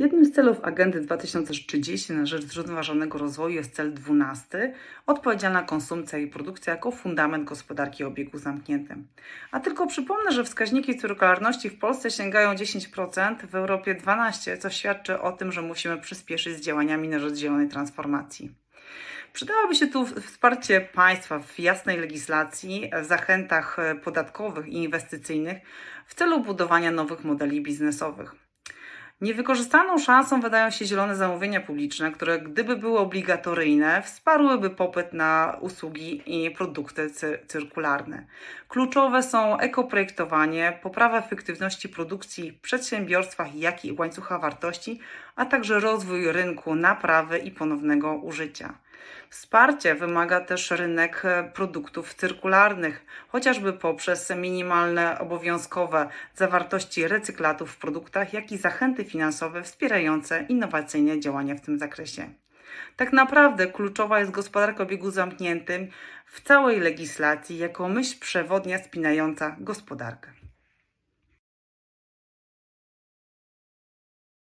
Jednym z celów Agendy 2030 na rzecz zrównoważonego rozwoju jest cel 12 odpowiedzialna konsumpcja i produkcja jako fundament gospodarki o obiegu zamkniętym. A tylko przypomnę, że wskaźniki cyrkularności w Polsce sięgają 10%, w Europie 12%, co świadczy o tym, że musimy przyspieszyć z działaniami na rzecz zielonej transformacji. Przydałoby się tu wsparcie państwa w jasnej legislacji, w zachętach podatkowych i inwestycyjnych w celu budowania nowych modeli biznesowych. Niewykorzystaną szansą wydają się zielone zamówienia publiczne, które gdyby były obligatoryjne, wsparłyby popyt na usługi i produkty cy- cyrkularne. Kluczowe są ekoprojektowanie, poprawa efektywności produkcji w przedsiębiorstwach, jak i łańcucha wartości, a także rozwój rynku naprawy i ponownego użycia. Wsparcia wymaga też rynek e, produktów cyrkularnych, chociażby poprzez minimalne obowiązkowe zawartości recyklatów w produktach, jak i zachęty finansowe wspierające innowacyjne działania w tym zakresie. Tak naprawdę kluczowa jest gospodarka o zamkniętym w całej legislacji jako myśl przewodnia spinająca gospodarkę.